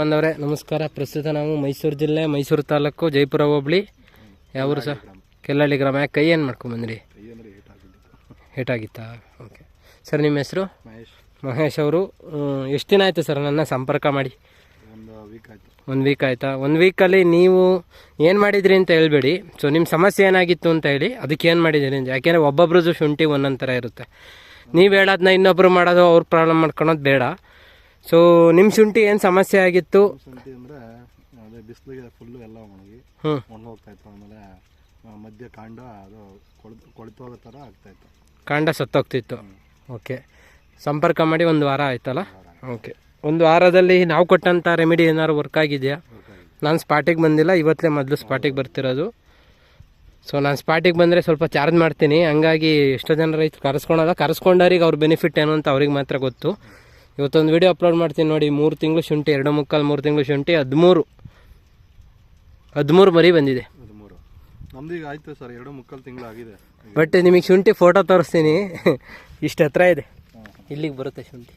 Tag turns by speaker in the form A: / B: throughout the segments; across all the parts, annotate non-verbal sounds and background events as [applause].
A: ಬಂದವರೇ. ನಮಸ್ಕಾರ. ಪ್ರಸ್ತುತ ನಾವು ಮೈಸೂರು ಜಿಲ್ಲೆ ಮೈಸೂರು ತಾಲೂಕು ಜೈಪುರ ಹೋಬಳಿ. ಯಾವೂರು ಸರ್? ಕೆಲ್ಲಳ್ಳಿ ಗ್ರಾಮ. ಯಾಕೆ ಕೈ ಏನು ಮಾಡ್ಕೊಂಬಂದ್ರಿ ಹೇಟಾಗಿತ್ತಾ ಓಕೆ. ಸರ್ ನಿಮ್ಮ ಹೆಸರು?
B: ಮಹೇಶ್.
A: ಮಹೇಶ್ ಅವರು. ಎಷ್ಟು ದಿನ ಆಯಿತು ಸರ್ ನನ್ನ ಸಂಪರ್ಕ ಮಾಡಿ?
B: ಒಂದು ವೀಕ್ ಆಯಿತು.
A: ಒಂದು ವೀಕ್ ಆಯಿತಾ? ಒಂದು ವೀಕಲ್ಲಿ ನೀವು ಏನು ಮಾಡಿದ್ರಿ ಅಂತ ಹೇಳ್ಬೇಡಿ. ಸೊ ನಿಮ್ಮ ಸಮಸ್ಯೆ ಏನಾಗಿತ್ತು ಅಂತ ಹೇಳಿ ಅದಕ್ಕೆ ಏನು ಮಾಡಿದ್ದೀರಿ ಅಂತ. ಯಾಕೆಂದರೆ ಒಬ್ಬೊಬ್ರದ್ದು ಶುಂಠಿ ಒಂದೊಂದು ಥರ ಇರುತ್ತೆ. ನೀವು ಹೇಳೋದನ್ನ ಇನ್ನೊಬ್ರು ಮಾಡೋದು ಅವ್ರು ಪ್ರಾಬ್ಲಮ್ ಮಾಡ್ಕೊಳೋದು ಬೇಡ. ಸೊ ನಿಮ್ಮ ಶುಂಠಿ ಏನು ಸಮಸ್ಯೆ ಆಗಿತ್ತು?
B: ಶುಂಠಿ ಅಂದರೆ ಅದೇ ಬಿಸಿಲಿಗೆ ಫುಲ್ಲು ಎಲ್ಲ ಒಣಗಿ ಒಣಗೋಗ್ತಾ ಇತ್ತು. ಆಮೇಲೆ ಆ, ಮಧ್ಯ ಕಾಂಡ ಅದು ಕೊಳ್ತು ಆಗ್ತಾ ಇತ್ತು.
A: ಕಾಂಡ ಸತ್ತೋಗ್ತಿತ್ತು. ಓಕೆ. ಸಂಪರ್ಕ ಮಾಡಿ ಒಂದು ವಾರ ಆಯ್ತಲ್ಲ? ಓಕೆ. ಒಂದು ವಾರದಲ್ಲಿ ನಾವು ಕೊಟ್ಟಂಥ ರೆಮಿಡಿ ಏನಾದ್ರು ವರ್ಕ್ ಆಗಿದೆಯಾ? ನಾನು ಸ್ಪಾಟಿಗೆ ಬಂದಿಲ್ಲ ಇವತ್ತೇ ಮೊದಲು ಸ್ಪಾಟಿಗೆ ಬರ್ತಿರೋದು. ಸೊ ನಾನು ಸ್ಪಾಟಿಗೆ ಬಂದರೆ ಸ್ವಲ್ಪ ಚಾರ್ಜ್ ಮಾಡ್ತೀನಿ. ಹಂಗಾಗಿ ಎಷ್ಟೋ ಜನ ರೈತರು ಕರೆಸ್ಕೊಳಲ್ಲ. ಕರೆಸ್ಕೊಂಡವ್ರಿಗೆ ಅವ್ರ ಬೆನಿಫಿಟ್ ಏನು ಅಂತ ಅವ್ರಿಗೆ ಮಾತ್ರ ಗೊತ್ತು. ಇವತ್ತೊಂದು ವಿಡಿಯೋ ಅಪ್ಲೋಡ್ ಮಾಡ್ತೀನಿ ನೋಡಿ. ಮೂರು ತಿಂಗಳು ಶುಂಠಿ ಎರಡು ಮುಕ್ಕಾಲು ಮೂರು ತಿಂಗಳು ಶುಂಠಿ ಹದಿಮೂರು. ಹದಿಮೂರು ಮರಿ ಬಂದಿದೆ.
B: ಹದಿಮೂರು. ನಮ್ದು ಈಗ ಆಯಿತು ಸರ್ ಎರಡು ಮುಕ್ಕಾಲು ತಿಂಗಳು ಆಗಿದೆ.
A: ಬಟ್ ನಿಮಗೆ ಶುಂಠಿ ಫೋಟೋ ತೋರಿಸ್ತೀನಿ. ಇಷ್ಟು ಹತ್ರ ಇದೆ. ಇಲ್ಲಿಗೆ ಬರುತ್ತೆ ಶುಂಠಿ.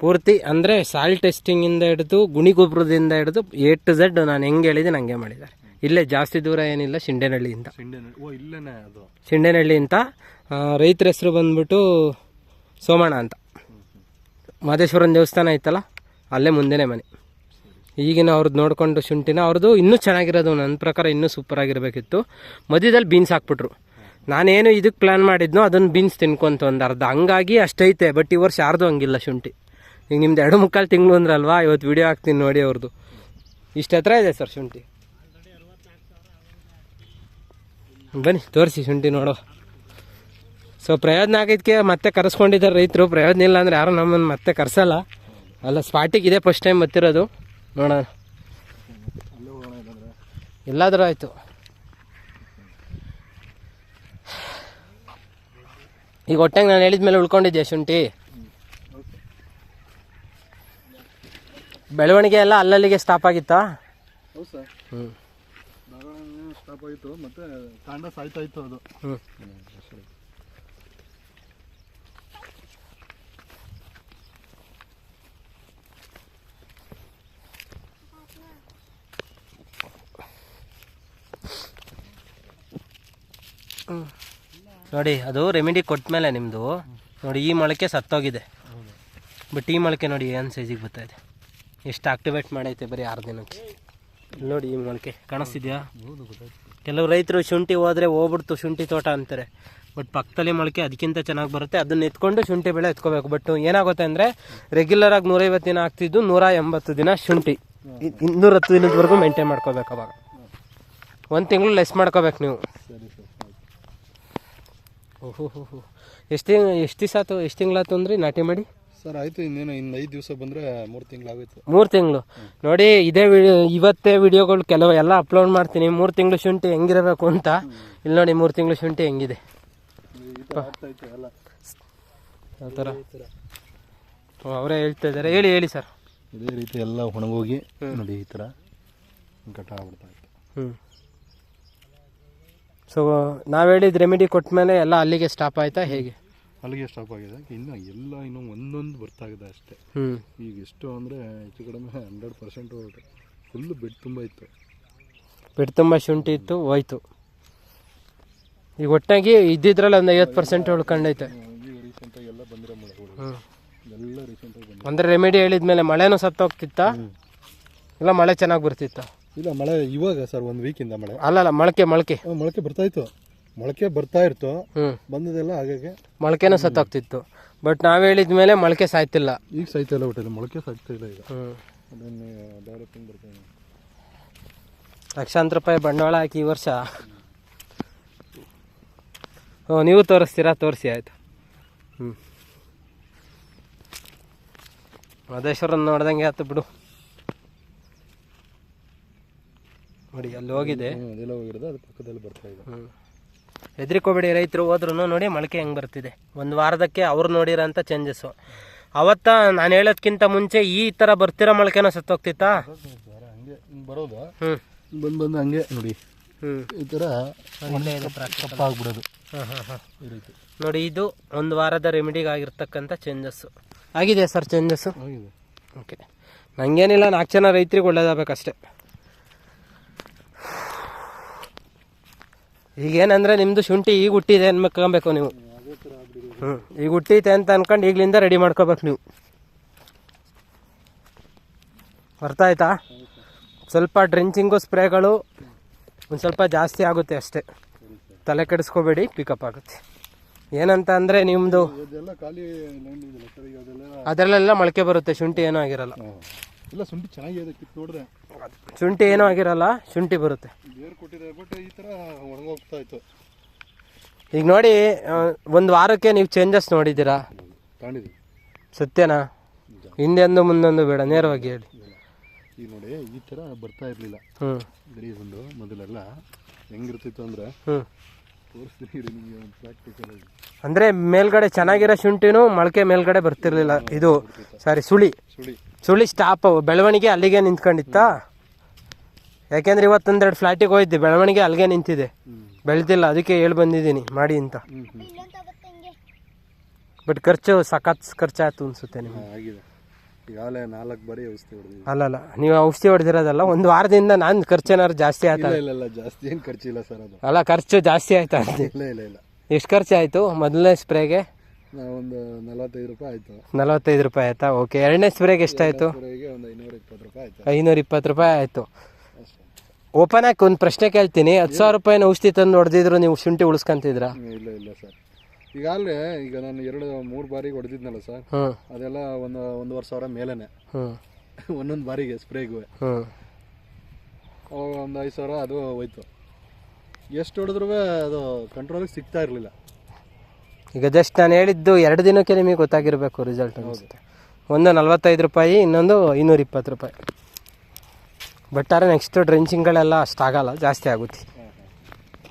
A: ಪೂರ್ತಿ ಅಂದರೆ ಸಾಯಿಲ್ ಟೆಸ್ಟಿಂಗಿಂದ ಹಿಡಿದು ಗುಣಿ ಗೊಬ್ಬರದಿಂದ ಹಿಡಿದು ಎ ಟು ಝೆಡ್ ನಾನು ಹೆಂಗೆ ಹೇಳಿದ್ದೀನಿ ಹಂಗೆ ಮಾಡಿದ್ದಾರೆ. ಇಲ್ಲೇ ಜಾಸ್ತಿ ದೂರ ಏನಿಲ್ಲ ಶಿಂಡೇನಹಳ್ಳಿಯಿಂದ.
B: ಶಿಂಡೆನಹಳ್ಳಿ. ಓ ಇಲ್ಲೇನೆ ಅದು.
A: ಶಿಂಡೇನಹಳ್ಳಿ ಅಂತ ರೈತರ ಹೆಸರು ಬಂದ್ಬಿಟ್ಟು ಸೋಮಣ್ಣ ಅಂತ. ಮಾದೇಶ್ವರನ ದೇವಸ್ಥಾನ ಐತಲ್ಲ, ಅಲ್ಲೇ ಮುಂದೆನೇ ಮನೆ. ಈಗಿನ ಅವ್ರದ್ದು ನೋಡಿಕೊಂಡು ಶುಂಠಿನ ಅವ್ರದ್ದು ಇನ್ನೂ ಚೆನ್ನಾಗಿರೋದು ನನ್ನ ಪ್ರಕಾರ ಇನ್ನೂ ಸೂಪರ್ ಆಗಿರಬೇಕಿತ್ತು. ಮಧ್ಯದಲ್ಲಿ ಬೀನ್ಸ್ ಹಾಕ್ಬಿಟ್ರು. ನಾನೇನು ಇದಕ್ಕೆ ಪ್ಲ್ಯಾನ್ ಮಾಡಿದ್ನೋ ಅದನ್ನು ಬೀನ್ಸ್ ತಿನ್ಕೊಂತ ಒಂದು ಅರ್ಧ. ಹಂಗಾಗಿ ಅಷ್ಟೈತೆ ಬಟ್ ಈ ವರ್ಷ ಯಾರ್ದು ಹಂಗಿಲ್ಲ ಶುಂಠಿ. ಈಗ ನಿಮ್ದು ಎರಡು ಮುಕ್ಕಾಲು ತಿಂಗಳು ಅಂದ್ರಲ್ವಾ ಇವತ್ತು ವಿಡಿಯೋ ಹಾಕ್ತೀನಿ ನೋಡಿ ಅವ್ರದ್ದು ಇಷ್ಟು ಹತ್ರ ಇದೆ ಸರ್ ಶುಂಠಿ. ಬನ್ನಿ, ತೋರಿಸಿ ಶುಂಠಿ ನೋಡೋ ಸೊ ಪ್ರಯೋಜನ ಆಗಿದ್ದಕ್ಕೆ ಮತ್ತೆ ಕರೆಸ್ಕೊಂಡಿದ್ದಾರೆ ರೈತರು. ಪ್ರಯೋಜನ ಇಲ್ಲ ಅಂದರೆ ಯಾರೂ ನಮ್ಮನ್ನು ಮತ್ತೆ ಕರೆಸಲ್ಲ. ಅಲ್ಲ ಸ್ಪಾಟಿಗೆ ಇದೆ ಫಸ್ಟ್ ಟೈಮ್ ಬರ್ತಿರೋದು. ನೋಡೋಣ. ಎಲ್ಲಾದರೂ ಆಯಿತು. ಈಗ ಹೊಟ್ಟೆಗೆ ನಾನು ಹೇಳಿದ ಮೇಲೆ ಉಳ್ಕೊಂಡಿದ್ದೆ ಶುಂಠಿ? ಬೆಳವಣಿಗೆ ಎಲ್ಲ ಅಲ್ಲಲ್ಲಿಗೆ ಸ್ಟಾಪ್ ಆಗಿತ್ತಾ? ಹ್ಞೂ
B: ಸ್ಟಾಪ್ ಆಯ್ತು ಮತ್ತೆ ಕಾಂಡ ಸಾಯ್ತಾ ಇತ್ತು ಅದು.
A: ಹ್ಞೂ ನೋಡಿ, ಅದು ರೆಮಿಡಿ ಕೊಟ್ಟ ಮೇಲೆ ನಿಮ್ಮದು ನೋಡಿ, ಈ ಮೊಳಕೆ ಸತ್ತೋಗಿದೆ. ಬಟ್ ಈ ಮೊಳಕೆ ನೋಡಿ ಏನು ಸೈಜಿಗೆ ಬರ್ತಾ ಇದೆ. ಎಷ್ಟು ಆಕ್ಟಿವೇಟ್ ಮಾಡೈತೆ ಬರೀ ಆರು ದಿನಕ್ಕೆ. ನೋಡಿ, ಈ ಮೊಳಕೆ ಕಾಣಿಸ್ತಿದ್ಯಾ? ಕೆಲವು ರೈತರು ಶುಂಠಿ ಹೋದರೆ ಹೋಗ್ಬಿಡ್ತು ಶುಂಠಿ ತೋಟ ಅಂತಾರೆ. ಬಟ್ ಪಕ್ಕದಲ್ಲಿ ಮೊಳಕೆ ಅದಕ್ಕಿಂತ ಚೆನ್ನಾಗಿ ಬರುತ್ತೆ. ಅದನ್ನ ಎತ್ಕೊಂಡು ಶುಂಠಿ ಬೆಳೆ ಎತ್ಕೋಬೇಕು. ಬಟ್ ಏನಾಗುತ್ತೆ ಅಂದರೆ ರೆಗ್ಯುಲರ್ ಆಗಿ ನೂರೈವತ್ತು ದಿನ ಆಗ್ತಿದ್ದು ನೂರ ಎಂಬತ್ತು ದಿನ ಶುಂಠಿ. ಇನ್ನೂರ ಹತ್ತು ದಿನದವರೆಗೂ ಮೇಂಟೈನ್ ಮಾಡ್ಕೋಬೇಕು ಅವಾಗ. ಒಂದು ತಿಂಗಳು ಲೆಸ್ ಮಾಡ್ಕೋಬೇಕು ನೀವು. ಓಹೋ ಹೋ ಹೋ ಎಷ್ಟು ಎಷ್ಟು ದಿವಸ ಆಯ್ತು ಎಷ್ಟು ತಿಂಗಳಾಯ್ತು ಅಂದ್ರಿ ನಾಟಿ ಮಾಡಿ?
B: ಸರ್ ಆಯಿತು ಇನ್ನೇನು ಇನ್ನು ಐದು ದಿವಸ ಬಂದರೆ ಮೂರು ತಿಂಗಳಾಗೋಯ್ತು.
A: ಮೂರು ತಿಂಗಳು. ನೋಡಿ ಇದೇ ವಿಡಿಯೋ ಇವತ್ತೇ ವಿಡಿಯೋಗಳು ಕೆಲವು ಎಲ್ಲ ಅಪ್ಲೋಡ್ ಮಾಡ್ತೀನಿ. ಮೂರು ತಿಂಗಳು ಶುಂಠಿ ಹೆಂಗಿರಬೇಕು ಅಂತ. ಇಲ್ಲಿ ನೋಡಿ ಮೂರು ತಿಂಗಳು ಶುಂಠಿ ಹೆಂಗಿದೆ.
B: ಥರ
A: ಯಾವ ಅವರೇ ಹೇಳ್ತಾ ಇದ್ದಾರೆ. ಹೇಳಿ ಹೇಳಿ ಸರ್.
B: ಇದೇ ರೀತಿ ಎಲ್ಲ ಒಣಗೋಗಿ ನೋಡಿ ಈ ಥರ ಕಟ್ಟಾಗ್ಬಿಡ್ತಾ ಇತ್ತು.
A: ಹ್ಞೂ ಸೊ ನಾವು ಹೇಳಿದ ರೆಮಿಡಿ ಕೊಟ್ಟ ಮೇಲೆ ಎಲ್ಲ ಅಲ್ಲಿಗೆ ಸ್ಟಾಪ್ ಆಯ್ತಾ ಹೇಗೆ?
B: ಅಲ್ಲಿಗೆ ಸ್ಟಾಪ್ ಆಗಿದೆ. ಇನ್ನು ಎಲ್ಲ ಇನ್ನು ಒಂದೊಂದು ಬರ್ತಾಗಿದೆ ಅಷ್ಟೇ. ಈಗ ಎಷ್ಟು ಅಂದರೆ ಹೆಚ್ಚು ಕಡಿಮೆ ಹಂಡ್ರೆಡ್ ಪರ್ಸೆಂಟ್ ಫುಲ್ಲು ಬೆಡ್ ತುಂಬ ಇತ್ತು.
A: ಬೆಡ್ ತುಂಬ ಶುಂಠಿ ಇತ್ತು ಹೋಯ್ತು. ಈಗ ಒಟ್ಟಾಗಿ ಇದ್ದಿದ್ರಲ್ಲಿ ಒಂದು ಐವತ್ತು ಪರ್ಸೆಂಟ್ ಉಳ್ಕೊಂಡೈತೆ.
B: ಈಗ ರೀಸೆಂಟಾಗಿ ಎಲ್ಲ ಬಂದಿರೋ ಮಳೆಗಳು ಎಲ್ಲ ರೀಸೆಂಟಾಗಿ ಬಂದಿದೆ.
A: ಅಂದರೆ ರೆಮಿಡಿ ಹೇಳಿದ ಮೇಲೆ ಮಳೆನೂ ಸತ್ತೋಗ್ತಿತ್ತಾ? ಇಲ್ಲ ಮಳೆ ಚೆನ್ನಾಗಿ ಬರ್ತಿತ್ತಾ?
B: ಇಲ್ಲ ಮಳೆ ಇವಾಗ ಸರ್ ಒಂದು ವೀಕಿಂದ ಮಳೆ.
A: ಅಲ್ಲಲ್ಲ ಮೊಳಕೆ ಮೊಳಕೆ.
B: ಆ, ಮೊಳಕೆ ಬರ್ತಾ ಇತ್ತು. ಮೊಳಕೆ ಬರ್ತಾ
A: ಇರ್ತು
B: ಬಂದದೆಲ್ಲ ಹಾಗಾಗಿ.
A: ಮೊಳಕೆನೂ ಸತ್ತಾಗ್ತಿತ್ತು. ಬಟ್ ನಾವು ಹೇಳಿದ ಮೇಲೆ ಮೊಳಕೆ ಸಾಯ್ತಿಲ್ಲ.
B: ಈಗ ಸಾಯ್ತಿಲ್ಲ ಇಲ್ಲ ಒಟ್ಟಿಲ್ಲ ಮೊಳಕೆ ಸಾಯ್ತಾ ಇಲ್ಲ ಈಗ. ಅದನ್ನು ಡೆವಲಪಿಂಗ್
A: ಲಕ್ಷಾಂತರ ರೂಪಾಯಿ ಬಂಡವಾಳ ಹಾಕಿ ಈ ವರ್ಷ. ಓ ನೀವು ತೋರಿಸ್ತೀರಾ? ತೋರಿಸಿ ಆಯಿತು. ಹ್ಞೂ ಮಹದೇಶ್ವರನ್ ನೋಡ್ದಂಗೆ ಆಯ್ತು ಬಿಡು. ನೋಡಿ ಅಲ್ಲಿ ಹೋಗಿದೆ.
B: ಅದೆಲ್ಲ ಹೋಗಿರೋದು ಅದು ಪಕ್ಕದಲ್ಲಿ ಬರ್ತಾ ಇದೆ.
A: ಹೆದರಿಕೋಬೇಡಿ ರೈತರು ಹೋದ್ರೂ ನೋಡಿ ಮೊಳಕೆ ಹೆಂಗೆ ಬರ್ತಿದೆ. ಒಂದು ವಾರದಕ್ಕೆ ಅವ್ರು ನೋಡಿರೋಂಥ ಚೇಂಜಸ್ಸು ಅವತ್ತ ನಾನು ಹೇಳೋದ್ಕಿಂತ ಮುಂಚೆ ಈ ಥರ ಬರ್ತಿರೋ ಮೊಳಕೆನೋ ಸತ್ತೋಗ್ತಿತ್ತಾ?
B: ಹಂಗೆ ಬರೋದು.
A: ಹ್ಞೂ
B: ಬಂದು ಬಂದು ಹಂಗೆ ನೋಡಿ.
A: ಹ್ಞೂ
B: ಈ ಥರ ಕಪ್ಪಾಗ್ಬಿಡೋದು.
A: ಹಾಂ ಹಾಂ ಹಾಂ. ನೋಡಿ ಇದು ಒಂದು ವಾರದ ರೆಮಿಡಿಗೆ ಆಗಿರ್ತಕ್ಕಂಥ ಚೇಂಜಸ್ಸು ಆಗಿದೆ ಸರ್ ಚೇಂಜಸ್ಸು ಓಕೆ ನಂಗೇನಿಲ್ಲ ನಾಲ್ಕು ಜನ ರೈತರಿಗೆ ಒಳ್ಳೇದಾಗಬೇಕಷ್ಟೆ. ಈಗೇನಂದ್ರೆ ನಿಮ್ಮದು ಶುಂಠಿ ಈಗ ಹುಟ್ಟಿದೆ ಅನ್ಬೇಕಬೇಕು ನೀವು. ಹ್ಞೂ ಈಗ ಹುಟ್ಟೈತೆ ಅಂತ ಅನ್ಕೊಂಡು ಈಗಲಿಂದ ರೆಡಿ ಮಾಡ್ಕೋಬೇಕು ನೀವು. ಅರ್ಥ ಆಯ್ತಾ? ಸ್ವಲ್ಪ ಡ್ರಿಂಚಿಂಗು ಸ್ಪ್ರೇಗಳು ಒಂದು ಸ್ವಲ್ಪ ಜಾಸ್ತಿ ಆಗುತ್ತೆ ಅಷ್ಟೇ. ತಲೆ ಕೆಡಿಸ್ಕೋಬೇಡಿ ಪಿಕಪ್ ಆಗುತ್ತೆ. ಏನಂತ ಅಂದರೆ ನಿಮ್ಮದು ಅದರಲ್ಲೆಲ್ಲ ಮೊಳಕೆ ಬರುತ್ತೆ ಶುಂಠಿ ಏನೂ ಆಗಿರಲ್ಲ.
B: ಇಲ್ಲ ಶುಂಠಿ ಚೆನ್ನಾಗಿದೆ ಕಿತ್ತು ನೋಡಿದೆ
A: ಶುಂಠಿ ಏನೂ ಆಗಿರಲ್ಲ ಶುಂಠಿ ಬರುತ್ತೆ.
B: ಬೇರು ಕೊಟ್ಟಿದೆ ಬಟ್ ಈ ಥರ ಒಣಗೋಗ್ತಾ ಇತ್ತು.
A: ಈಗ ನೋಡಿ ಒಂದು ವಾರಕ್ಕೆ ನೀವು ಚೇಂಜಸ್ ನೋಡಿದ್ದೀರಾ?
B: ತಗೊಂಡಿದ್ದೀವಿ
A: ಸತ್ಯನಾ? ಹಿಂದೆಂದು ಮುಂದೊಂದು ಬೇಡ ನೇರವಾಗಿ ಹೇಳಿ.
B: ಈಗ ನೋಡಿ ಈ ಥರ ಬರ್ತಾ ಇರಲಿಲ್ಲ.
A: ಹ್ಞೂ
B: ಗರಿ ಒಂದು ಮೊದಲೆಲ್ಲ ಹೆಂಗಿರ್ತಿತ್ತು ಅಂದರೆ
A: ಹ್ಞೂ
B: ತೋರಿಸ್ತೀನಿ ಇರಿ ನಿಮಗೆ ಒಂದು ಪ್ರಾಕ್ಟಿಕಲ್
A: ಅಂದರೆ ಮೇಲ್ಗಡೆ ಚೆನ್ನಾಗಿರೋ ಶುಂಠಿನೂ ಮೊಳಕೆ ಮೇಲ್ಗಡೆ ಬರ್ತಿರ್ಲಿಲ್ಲ ಇದು ಸಾರಿ ಸುಳಿ.
B: ಸುಳಿ.
A: ಸುಳಿ ಸ್ಟಾಪ್ ಬೆಳವಣಿಗೆ ಅಲ್ಲಿಗೆ ನಿಂತ್ಕೊಂಡಿತ್ತಾ? ಯಾಕೆಂದ್ರೆ ಇವತ್ತೊಂದೆರಡು ಫ್ಲಾಟಿಗೆ ಹೋಯ್ತು ಬೆಳವಣಿಗೆ ಅಲ್ಲಿಗೆ ನಿಂತಿದೆ. ಬೆಳೆದಿಲ್ಲ. ಅದಕ್ಕೆ ಹೇಳಿ ಬಂದಿದ್ದೀನಿ. ಮಾಡಿ ಅಂತ. ಬಟ್ ಖರ್ಚು ಸಖತ್ ಖರ್ಚಾಯ್ತು ಅನ್ಸುತ್ತೆ ನಿಮಗೆ.
B: ಈಗಾಗಲೇ ನಾಲ್ಕು ಬಾರಿ ಔಷಧಿ
A: ಅಲ್ಲಲ್ಲ ನೀವು ಔಷಧಿ ಹೊಡೆದಿರೋದಲ್ಲ ಒಂದು ವಾರದಿಂದ ನಾನು ಖರ್ಚೇನಾದ್ರು ಜಾಸ್ತಿ ಆಯ್ತಾ?
B: ಇಲ್ಲ ಇಲ್ಲ ಇಲ್ಲ. ಜಾಸ್ತಿ ಏನು ಖರ್ಚಿಲ್ಲ ಸರ್ ಅದು.
A: ಅಲ್ಲ ಖರ್ಚು ಜಾಸ್ತಿ ಆಯ್ತಾ?
B: ಇಲ್ಲ ಇಲ್ಲ ಇಲ್ಲ.
A: ಎಷ್ಟು ಖರ್ಚು ಆಯಿತು ಮೊದಲನೇ ಸ್ಪ್ರೇಗೆ
B: ಒಂದು ನಲವತ್ತೈದು ರೂಪಾಯಿ ಆಯಿತು.
A: ನಲವತ್ತೈದು ರೂಪಾಯಿ ಆಯ್ತಾ? ಓಕೆ ಎರಡನೇ ಸ್ಪ್ರೇಗೆ ಎಷ್ಟಾಯಿತು
B: ಸ್ಪ್ರೇಗೆ ಒಂದು ಐನೂರ ಇಪ್ಪತ್ತು ರೂಪಾಯಿ ಆಯ್ತು.
A: ಐನೂರ ಇಪ್ಪತ್ತು ರೂಪಾಯಿ ಆಯಿತು. ಓಪನ್ ಆಗಿ ಒಂದು ಪ್ರಶ್ನೆ ಕೇಳ್ತೀನಿ. ಹತ್ತು ಸಾವಿರ ರೂಪಾಯಿನ ಔಷಧಿ ತಂದು ಹೊಡೆದಿದ್ರು ನೀವು ಶುಂಠಿ ಉಳಿಸ್ಕೊಂತಿದ್ರಾ?
B: ಹ್ಮ್, ಇಲ್ಲ ಇಲ್ಲ ಸರ್. ಈಗಾಗಲೇ ಈಗ ನಾನು ಎರಡು ಮೂರು ಬಾರಿಗೆ ಹೊಡೆದಿದ್ನಲ್ಲ ಸರ್.
A: ಹ್ಞೂ
B: ಅದೆಲ್ಲ ಒಂದು ಒಂದೂವರೆ ಸಾವಿರ ಮೇಲೇನೆ.
A: ಹ್ಞೂ [laughs]
B: ಒಂದೊಂದು ಬಾರಿಗೆ ಸ್ಪ್ರೇಗೂ.
A: ಹ್ಞೂ
B: ಅವಾಗ ಒಂದು ಐದು ಸಾವಿರ ಅದು ಹೋಯ್ತು. ಎಷ್ಟು ಹೊಡೆದ್ರೂ ಅದು ಕಂಟ್ರೋಲಿಗೆ ಸಿಗ್ತಾ ಇರಲಿಲ್ಲ.
A: ಈಗ ಜಸ್ಟ್ ನಾನು ಹೇಳಿದ್ದು ಎರಡು ದಿನಕ್ಕೆ ನಿಮಗೆ ಗೊತ್ತಾಗಿರಬೇಕು ರಿಸಲ್ಟ್ ಅನಿಸುತ್ತೆ. ಒಂದು ನಲ್ವತ್ತೈದು ರೂಪಾಯಿ ಇನ್ನೊಂದು ಐನೂರ ಇಪ್ಪತ್ತು ರೂಪಾಯಿ. ಬಟ್ ಆದರೆ ನೆಕ್ಸ್ಟ್ ಡ್ರೆಂಚಿಂಗ್ಗಳೆಲ್ಲ ಅಷ್ಟಾಗಲ್ಲ ಜಾಸ್ತಿ ಆಗುತ್ತೆ.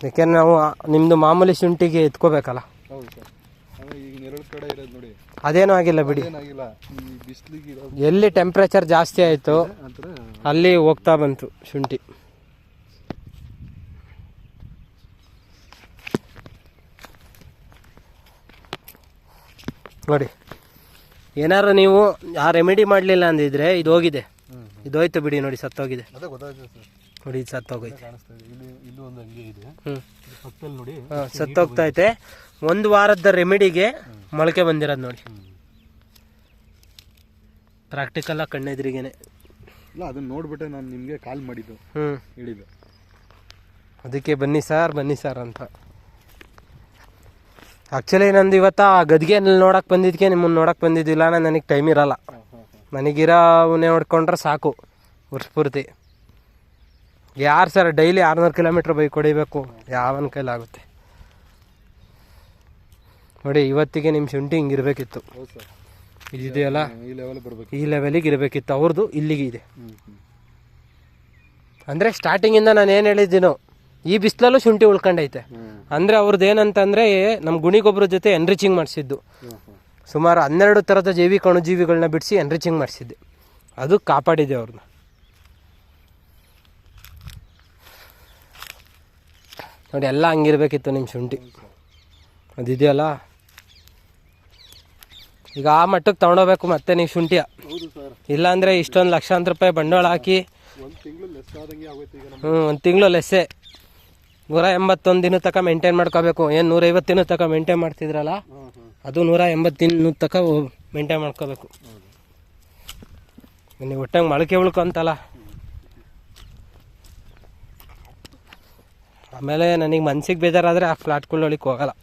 A: ಯಾಕೆಂದ್ರೆ ನಾವು ನಿಮ್ಮದು ಮಾಮೂಲಿ ಶುಂಠಿಗೆ ಎತ್ಕೋಬೇಕಲ್ಲ. ಅದೇನೂ ಆಗಿಲ್ಲ ಬಿಡಿ. ಎಲ್ಲಿ ಟೆಂಪ್ರೇಚರ್ ಜಾಸ್ತಿ ಆಯಿತು ಅಲ್ಲಿ ಹೋಗ್ತಾ ಬಂತು ಶುಂಠಿ. ನೋಡಿ. ಏನಾರು ನೀವು ಆ ರೆಮಿಡಿ ಮಾಡಲಿಲ್ಲ ಅಂದಿದ್ರೆ ಇದು ಹೋಗಿದೆ.
B: ಇದೋಯ್ತು
A: ಇದು ಹೋಯ್ತು ಬಿಡಿ ನೋಡಿ ಸತ್ತೋಗಿದೆ. ನೋಡಿ ಇದು ಸತ್ತೋಗೈತೆ
B: ಕಾಣಿಸ್ತಾ ಇದೆ. ಇಲ್ಲಿ ಇಲ್ಲೂ ಒಂದು ಹಂಗೆ ಇದೆ. ಇದು ಪಕ್ಕದಲ್ಲಿ ನೋಡಿ
A: ಸತ್ತೋಗ್ತೈತೆ ಒಂದು ವಾರದ ರೆಮಿಡಿಗೆ ಮೊಳಕೆ ಬಂದಿರೋದು ನೋಡಿ.
B: ಪ್ರಾಕ್ಟಿಕಲ್
A: ಪ್ರಾಕ್ಟಿಕಲ್ಲ ಕಣ್ಣೆದ್ರಿಗೇನೆ
B: ಇಲ್ಲ ಅದನ್ನ ನೋಡ್ಬಿಟ್ಟೆ ನಾನು ನಿಮಗೆ ಕಾಲ್ ಮಾಡಿದ್ದು.
A: ಹ್ಞೂ
B: ಹೇಳಿದ್ದು.
A: ಅದಕ್ಕೆ ಬನ್ನಿ ಸರ್ ಬನ್ನಿ ಸರ್ ಅಂತ. ಆ್ಯಕ್ಚುಲಿ ನಂದು ಇವತ್ತು ಆ ಗದ್ಗೆ ನೋಡಕ್ಕೆ ಬಂದಿದ್ದಕ್ಕೆ ನಿಮ್ಮನ್ನು ನೋಡಕ್ಕೆ ಬಂದಿದ್ದಿಲ್ಲ ನಾನು ನನಗೆ ಟೈಮ್ ಇರಲ್ಲ. ನನಗಿರೋವನ್ನೇ ನೋಡ್ಕೊಂಡ್ರೆ ಸಾಕು ವರ್ಷ ಪೂರ್ತಿ ಯಾರು ಸರ್ ಡೈಲಿ ಆರುನೂರು ಕಿಲೋಮೀಟ್ರ್ ಬೈಕ್ ಹೊಡಿಬೇಕು? ಯಾವನ ಕೈಲಾಗುತ್ತೆ? ನೋಡಿ ಇವತ್ತಿಗೆ ನಿಮ್ಮ ಶುಂಠಿ ಹಿಂಗಿರ್ಬೇಕಿತ್ತು ಇದೆಯಲ್ಲ
B: ಈ ಲೆವೆಲ್ ಬರಬೇಕು
A: ಈ ಲೆವೆಲಿಗೆ ಇರಬೇಕಿತ್ತು. ಅವ್ರದ್ದು ಇಲ್ಲಿಗೆ ಇದೆ. ಅಂದರೆ ಸ್ಟಾರ್ಟಿಂಗಿಂದ ನಾನು ಏನು ಹೇಳಿದ್ದೀನೋ ಈ ಬಿಸಿಲಲ್ಲೂ ಶುಂಠಿ ಉಳ್ಕೊಂಡೈತೆ. ಅಂದ್ರೆ ಅವ್ರದ್ದು ಏನಂತಂದರೆ ನಮ್ಮ ಗುಣಿಗೊಬ್ಬರ ಜೊತೆ ಎನ್ರಿಚಿಂಗ್ ಮಾಡಿಸಿದ್ದು. ಸುಮಾರು ಹನ್ನೆರಡು ಥರದ ಜೈವಿಕ ಅಣುಜೀವಿಗಳನ್ನ ಬಿಡಿಸಿ ಎನ್ರಿಚಿಂಗ್ ಮಾಡಿಸಿದ್ದೆ. ಅದು ಕಾಪಾಡಿದೆ ಅವ್ರನ್ನ ನೋಡಿ ಎಲ್ಲ ಹಂಗಿರ್ಬೇಕಿತ್ತು ನಿಮ್ಮ ಶುಂಠಿ. ಅದಿದೆಯಲ್ಲ? ಈಗ ಆ ಮಟ್ಟಕ್ಕೆ ತಗೊಂಡೋಗ್ಬೇಕು ಮತ್ತೆ ನೀವು ಶುಂಠಿಯ.
B: ಇಲ್ಲ ಅಂದ್ರೆ
A: ಇಲ್ಲಾಂದರೆ ಇಷ್ಟೊಂದು ಲಕ್ಷಾಂತರ ರೂಪಾಯಿ ಬಂಡವಾಳ ಹಾಕಿ ಹ್ಞೂ ಒಂದು ತಿಂಗಳು ಲೆಸ್ಸೆ ನೂರ ಎಂಬತ್ತೊಂದು ದಿನ ತನಕ ಮೇಂಟೈನ್ ಮಾಡ್ಕೋಬೇಕು. ಏನು ನೂರೈವತ್ತು ದಿನ ತನಕ ಮೇಂಟೈನ್ ಮಾಡ್ತಿದ್ರಲ್ಲ ಅದು ನೂರ ಎಂಬತ್ತು ದಿನ ತನಕ ಮೇಂಟೈನ್ ಮಾಡ್ಕೋಬೇಕು. ನೀವು ಒಟ್ಟಂಗೆ ಮೊಳಕೆ ಉಳ್ಕೊಂತಲ್ಲ ಆಮೇಲೆ ನನಗೆ ಮನ್ಸಿಗೆ ಬೇಜಾರಾದರೆ ಆ ಫ್ಲಾಟ್ಗಳೊಳಗೆ ಹೋಗಲ್ಲ.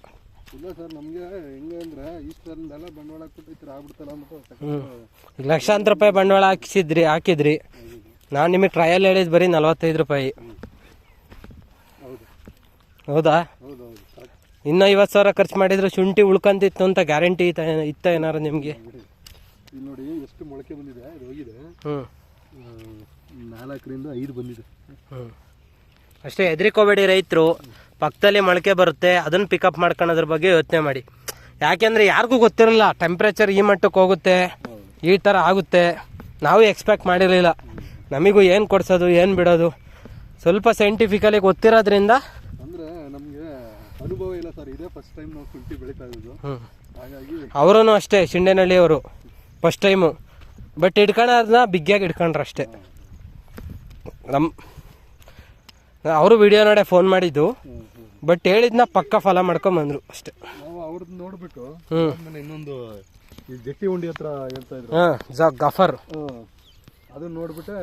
B: ಇಲ್ಲ ಸರ್ ನಮಗೆ ಹೆಂಗೆ ಅಂದರೆ ಬಂಡವಾಳ ಹಾಕ್ಬಿಟ್ಟು ಆಗ್ಬಿಡ್ತಲ್ಲ
A: ಹ್ಞೂ ಲಕ್ಷಾಂತರ ರೂಪಾಯಿ ಬಂಡವಾಳ ಹಾಕಿಸಿದ್ರಿ ಹಾಕಿದ್ರಿ. ನಾನು ನಿಮಗೆ ಟ್ರಯಲ್ ಹೇಳಿದ್ದು ಬರೀ ನಲ್ವತ್ತೈದು ರೂಪಾಯಿ.
B: ಹೌದಾ?
A: ಇನ್ನೂ ಐವತ್ತು ಸಾವಿರ ಖರ್ಚು ಮಾಡಿದ್ರೆ ಶುಂಠಿ ಉಳ್ಕಂತಿತ್ತು ಅಂತ ಗ್ಯಾರಂಟಿ ಇತ್ತ ಏನಾರು ನಿಮಗೆ?
B: ನೋಡಿ ಎಷ್ಟು ಮೊಳಕೆ ಬಂದಿದೆ ಇದು ಹೋಗಿದೆ. ನಾಲ್ಕರಿಂದ ಐದು ಬಂದಿದೆ.
A: ಹ್ಞೂ ಅಷ್ಟೇ ಹೆದರಿಕೋಬೇಡಿ ರೈತರು. ಪಕ್ಕದಲ್ಲಿ ಮೊಳಕೆ ಬರುತ್ತೆ ಅದನ್ನು ಪಿಕಪ್ ಮಾಡ್ಕೊಳೋದ್ರ ಬಗ್ಗೆ ಯೋಚನೆ ಮಾಡಿ. ಯಾಕೆಂದರೆ ಯಾರಿಗೂ ಗೊತ್ತಿರಲ್ಲ ಟೆಂಪ್ರೇಚರ್ ಈ ಮಟ್ಟಕ್ಕೆ ಹೋಗುತ್ತೆ ಈ ಥರ ಆಗುತ್ತೆ. ನಾವು ಎಕ್ಸ್ಪೆಕ್ಟ್ ಮಾಡಿರಲಿಲ್ಲ. ನಮಗೂ ಏನು ಕೊಡ್ಸೋದು ಏನು ಬಿಡೋದು? ಸ್ವಲ್ಪ ಸೈಂಟಿಫಿಕಲಿ ಗೊತ್ತಿರೋದ್ರಿಂದ
B: ಇಲ್ಲ ಸರ್ ಇದೇ ಫಸ್ಟ್ ಟೈಮ್ ನಾವು ಶುಂಠಿ ಬೆಳೀತಾ ಇರೋದು.
A: ಹ್ಞೂ
B: ಹಾಗಾಗಿ
A: ಅವರೂ ಅಷ್ಟೇ ಶಿಂಡೆನಹಳ್ಳಿಯವರು ಫಸ್ಟ್ ಟೈಮು ಬಟ್ ಹಿಡ್ಕೊಳೋದನ್ನ ಬಿಗ್ಗಿಯಾಗಿ ಹಿಡ್ಕೊಂಡ್ರು ಅಷ್ಟೇ. ನಮ್ಮ ಅವರು ವಿಡಿಯೋ ನೋಡೇ ಫೋನ್ ಮಾಡಿದ್ದು. ಬಟ್ ಹೇಳಿದ್ನ ಪಕ್ಕ ಫಾಲೋ ಮಾಡ್ಕೊಂಬಂದ್ರು ಅಷ್ಟೇ.
B: ನಾವು ಅವ್ರದ್ದು ನೋಡ್ಬಿಟ್ಟು. ಆಮೇಲೆ ಇನ್ನೊಂದು ಈ ಜಟ್ಟಿ ಉಂಡಿ ಹತ್ರ ಹೇಳ್ತಾ ಇದ್ರು.
A: ಹಾಂ ಜ ಗಫರ್.
B: ಅದನ್ನ ನೋಡ್ಬಿಟ್ಟೆ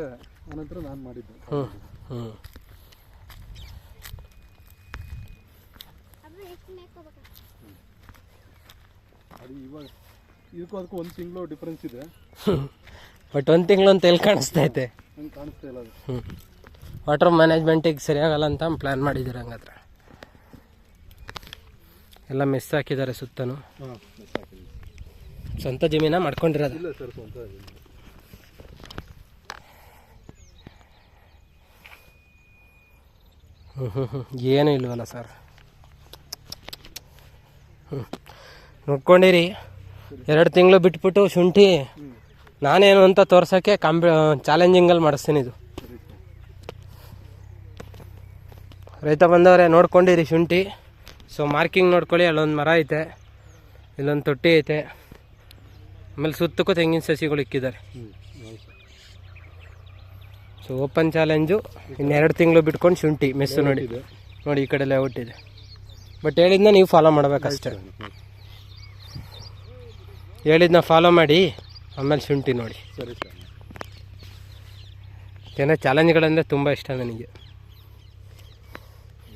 B: ಆನಂತರ ನಾನು ಮಾಡಿದ್ದೆ.
A: ಹ್ಞೂ ಹ್ಞೂ
B: ಅದು ಇವಾಗ ಇದಕ್ಕೂ ಅದಕ್ಕೂ ಒಂದು ತಿಂಗಳು ಡಿಫ್ರೆನ್ಸ್ ಇದೆ. [laughs]
A: ಬಟ್ ಒಂದು ತಿಂಗಳು ಅಂತ ಎಲ್ಲಿ ಕಾಣಿಸ್ತೈತೆ
B: ನಂಗೆ ಕಾಣಿಸ್ತಾ ಇಲ್ಲ ಅದು.
A: ಹ್ಞೂ ವಾಟರ್ ಮ್ಯಾನೇಜ್ಮೆಂಟಿಗೆ ಸರಿಯಾಗಲ್ಲ ಅಂತ ಪ್ಲ್ಯಾನ್ ಮಾಡಿದ್ದೀರ ಹಂಗಾದ್ರೆ? ಎಲ್ಲ ಮಿಸ್ ಹಾಕಿದ್ದಾರೆ ಸುತ್ತನೂ.
B: ಹಾಂ
A: ಸ್ವಂತ ಜಮೀನ ಮಾಡ್ಕೊಂಡಿರೋದು?
B: ಇಲ್ಲ ಸರ್ ಸ್ವಂತ.
A: ಹ್ಞೂ ಹ್ಞೂ ಹ್ಞೂ ಏನೂ ಇಲ್ವಲ್ಲ ಸರ್. ಹ್ಞೂ ನೋಡ್ಕೊಂಡಿರಿ ಎರಡು ತಿಂಗಳು ಬಿಟ್ಬಿಟ್ಟು ಶುಂಠಿ ನಾನೇನು ಅಂತ ತೋರ್ಸೋಕ್ಕೆ ಕಾಂಬಿ ಚಾಲೆಂಜಿಂಗಲ್ಲಿ ಮಾಡಿಸ್ತೀನಿ ಇದು. ರೈತ ಬಂದವರೇ, ನೋಡ್ಕೊಂಡಿರಿ ಶುಂಠಿ. ಸೊ ಮಾರ್ಕಿಂಗ್ ನೋಡ್ಕೊಳ್ಳಿ, ಅಲ್ಲೊಂದು ಮರ ಐತೆ. ಇಲ್ಲೊಂದು ತೊಟ್ಟಿ ಐತೆ. ಆಮೇಲೆ ಸುತ್ತಕ್ಕೂ ತೆಂಗಿನ ಸಸಿಗಳು ಇಕ್ಕಿದ್ದಾರೆ. ಸೊ ಓಪನ್ ಚಾಲೆಂಜು ಇನ್ನೆರಡು ತಿಂಗಳು ಬಿಟ್ಕೊಂಡು ಶುಂಠಿ, ಮೆಸ್ಸು ನೋಡಿ. ನೋಡಿ, ಈ ಕಡೆ ಲೇಔಟ್ ಇದೆ ಬಟ್ ಹೇಳಿದ್ನ ನೀವು ಫಾಲೋ ಮಾಡಬೇಕಷ್ಟೇ. ಹೇಳಿದ್ನ ಫಾಲೋ ಮಾಡಿ ಆಮೇಲೆ ಶುಂಠಿ ನೋಡಿ.
B: ಸರಿ ಸರ್.
A: ಏನೋ ಚಾಲೆಂಜ್ಗಳಂದರೆ ತುಂಬ ಇಷ್ಟ ನನಗೆ.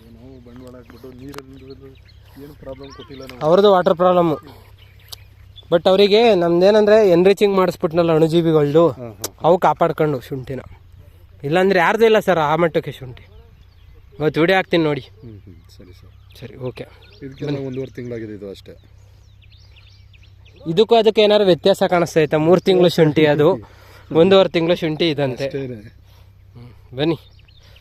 B: ಏನೋ ಬಂಡವಾಳ ಹಾಕ್ಬಿಟ್ಟು ನೀರಲ್ಲಿ ಏನು ಪ್ರಾಬ್ಲಮ್ ಕೊಟ್ಟಿಲ್ಲ ನಾವು
A: ಅವ್ರದ್ದು ವಾಟರ್ ಪ್ರಾಬ್ಲಮ್ಮು ಬಟ್ ಅವರಿಗೆ ನಮ್ದೇನಂದರೆ ಎನ್ರಿಚಿಂಗ್ ಮಾಡಿಸ್ಬಿಟ್ನಲ್ಲ ಅಣುಜೀವಿಗಳದ್ದು
B: ಹಾಂ
A: ಅವು ಕಾಪಾಡ್ಕೊಂಡು ಶುಂಠಿನ. ಇಲ್ಲಾಂದರೆ ಯಾರ್ದು ಇಲ್ಲ ಸರ್ ಆ ಮಟ್ಟಕ್ಕೆ ಶುಂಠಿ. ಇವತ್ತು ವಿಡಿಯೋ ಹಾಕ್ತೀನಿ ನೋಡಿ.
B: ಸರಿ ಸರ್.
A: ಸರಿ ಓಕೆ
B: ಇದಕ್ಕೆಲ್ಲ ಒಂದೂವರೆ ತಿಂಗಳಾಗಿದೆ ಇದು ಅಷ್ಟೇ.
A: ಇದಕ್ಕೂ ಅದಕ್ಕೆ ಏನಾದ್ರು ವ್ಯತ್ಯಾಸ ಕಾಣಿಸ್ತೈತೆ ಮೂರು ತಿಂಗಳು ಶುಂಠಿ ಅದು ಒಂದೂವರೆ ತಿಂಗಳು ಶುಂಠಿ ಇದಂತೆ. ಬನ್ನಿ.